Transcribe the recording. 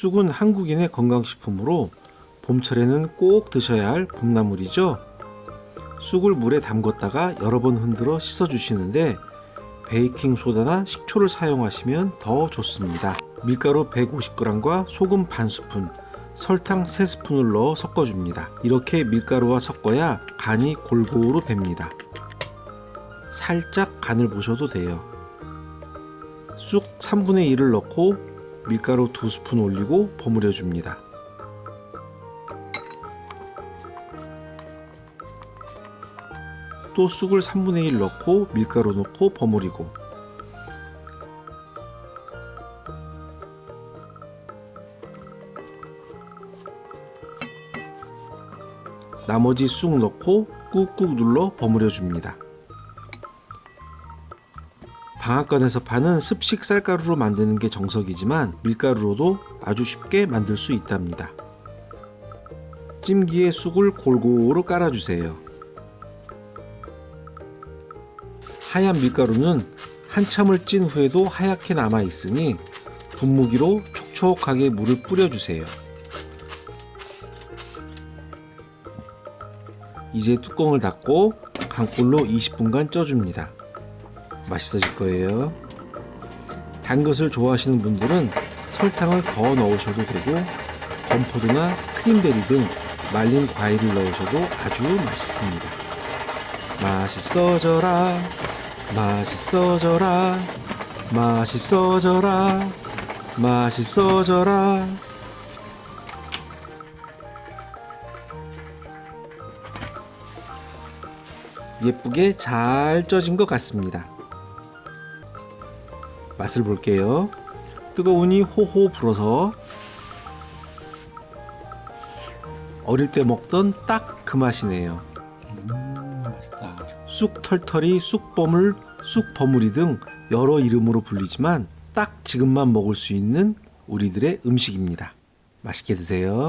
쑥은 한국인의 건강식품으로 봄철에는 꼭 드셔야 할 봄나물이죠. 쑥을 물에 담궜다가 여러 번 흔들어 씻어 주시는데 베이킹 소다나 식초를 사용하시면 더 좋습니다. 밀가루 150g과 소금 반 스푼, 설탕 3스푼을 넣어 섞어줍니다. 이렇게 밀가루와 섞어야 간이 골고루 뱄니다. 살짝 간을 보셔도 돼요. 쑥 3분의 1을 넣고 밀가루 2스푼 올리고 버무려 줍니다. 또 쑥을 3분의 1 넣고 밀가루 넣고 버무리고 나머지 쑥 넣고 꾹꾹 눌러 버무려 줍니다. 방앗간에서 파는 습식 쌀가루로 만드는 게 정석이지만 밀가루로도 아주 쉽게 만들 수 있답니다. 찜기에 쑥을 골고루 깔아주세요. 하얀 밀가루는 한참을 찐 후에도 하얗게 남아 있으니 분무기로 촉촉하게 물을 뿌려주세요. 이제 뚜껑을 닫고 강불로 20분간 쪄줍니다. 맛있어질 거예요. 단 것을 좋아하시는 분들은 설탕을 더 넣으셔도 되고 건포도나 크림베리 등 말린 과일을 넣으셔도 아주 맛있습니다. 맛있어져라 맛있어져라 맛있어져라 맛있어져라 예쁘게 잘 쪄진 것 같습니다. 맛을 볼게요. 뜨거우니 호호 불어서 어릴 때 먹던 딱 그 맛이네요. 음, 맛있다. 쑥 털털이, 쑥버물, 쑥버무리 등 여러 이름으로 불리지만 딱 지금만 먹을 수 있는 우리들의 음식입니다. 맛있게 드세요.